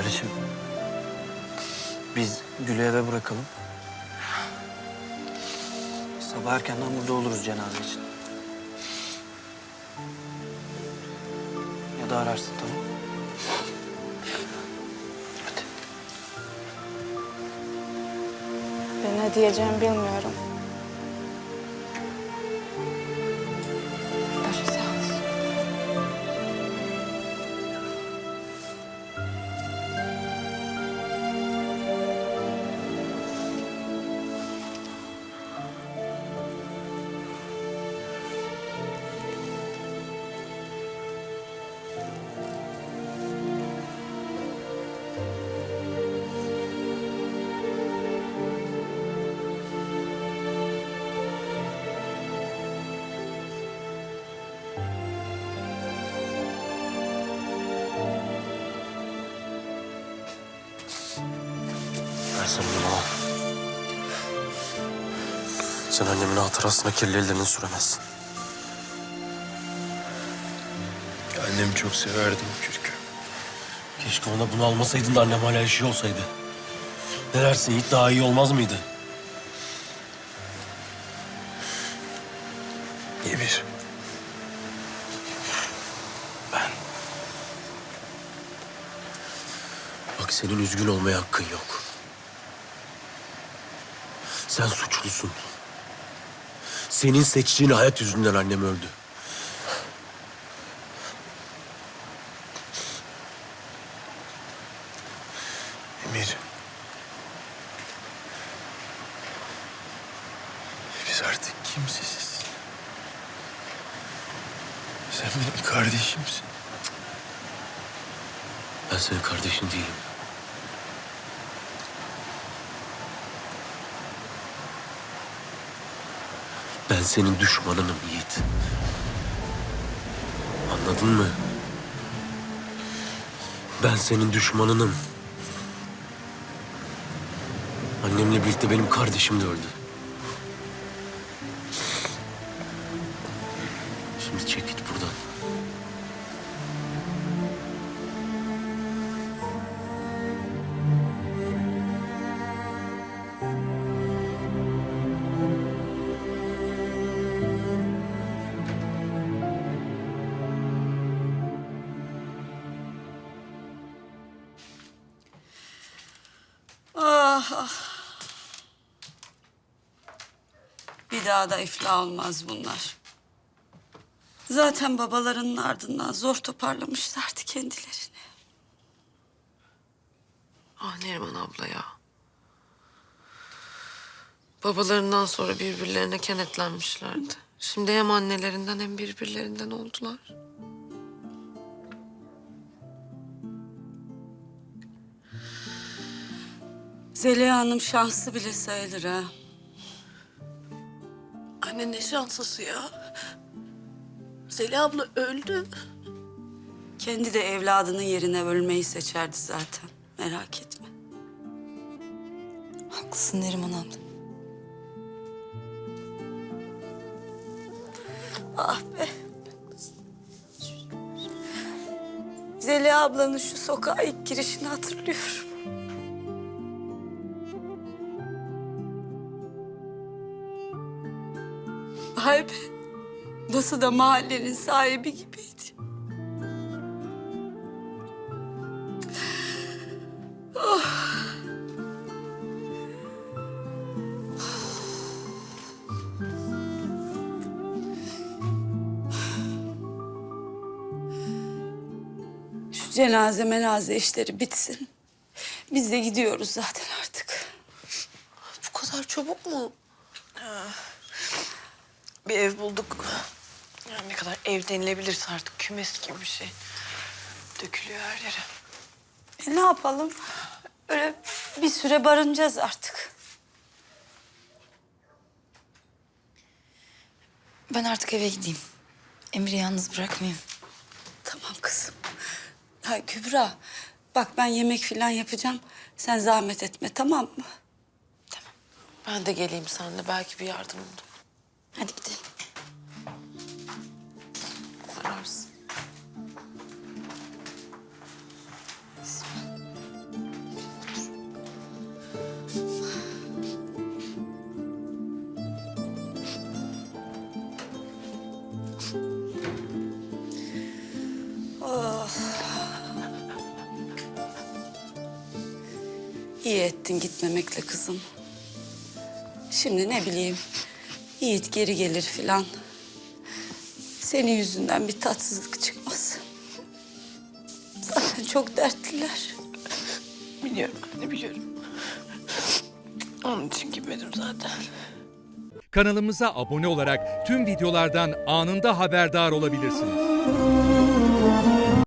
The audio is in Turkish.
Kardeşim. Biz Gül'ü eve bırakalım. Sabah erkenden burada oluruz cenaze için. Ya da ararsın tamam. Ben ne diyeceğimi bilmiyorum. Sana bunu. Sen annemin hatırasına kirli ellerini süremezsin. Annem çok severdi bu kürkü. Keşke ona bunu almasaydın da annem hala yaşıyor olsaydı. Ne dersin Yiğit daha iyi olmaz mıydı? Emir. Ben Bak senin üzgün olmaya hakkın yok. Sen suçlusun. Senin seçtiğin hayat yüzünden annem öldü. Emir. Biz artık kimsesiz. Sen benim kardeşimsin. Ben senin kardeşin değilim. Ben senin düşmanınım Yiğit. Anladın mı? Ben senin düşmanınım. Annemle birlikte benim kardeşim de öldü. Ah ah. Bir daha da iflah olmaz bunlar. Zaten babalarının ardından zor toparlamışlardı kendilerini. Ah Neriman abla ya. Babalarından sonra birbirlerine kenetlenmişlerdi. Şimdi hem annelerinden hem birbirlerinden oldular. Zeliha Hanım şanslı bile sayılır ha. Anne ne şanslısı ya. Zeliha abla öldü. Kendi de evladının yerine ölmeyi seçerdi zaten. Merak etme. Haklısın Neriman abla. Ah be. Zeliha ablanın şu sokağa ilk girişini hatırlıyorum. Be. Nasıl da mahallenin sahibi gibiydi. Şu cenaze menaze işleri bitsin. Biz de gidiyoruz zaten artık. Bu kadar çabuk mu? Bir ev bulduk. Yani ne kadar ev denilebilirse artık kümes gibi bir şey. Dökülüyor her yere. E ne yapalım? Öyle bir süre barınacağız artık. Ben artık eve gideyim. Emir'i yalnız bırakmayayım. Tamam kızım. Ha Kübra, bak ben yemek falan yapacağım. Sen zahmet etme tamam mı? Ben de geleyim seninle. Belki bir yardım olur. Hadi gidelim. Ararsın. İyi ettin gitmemekle kızım. Şimdi ne bileyim Yiğit geri gelir filan. Senin yüzünden bir tatsızlık çıkmaz. Zaten çok dertliler. Biliyorum anne biliyorum. Onun için gitmedim zaten. Kanalımıza abone olarak tüm videolardan anında haberdar olabilirsiniz.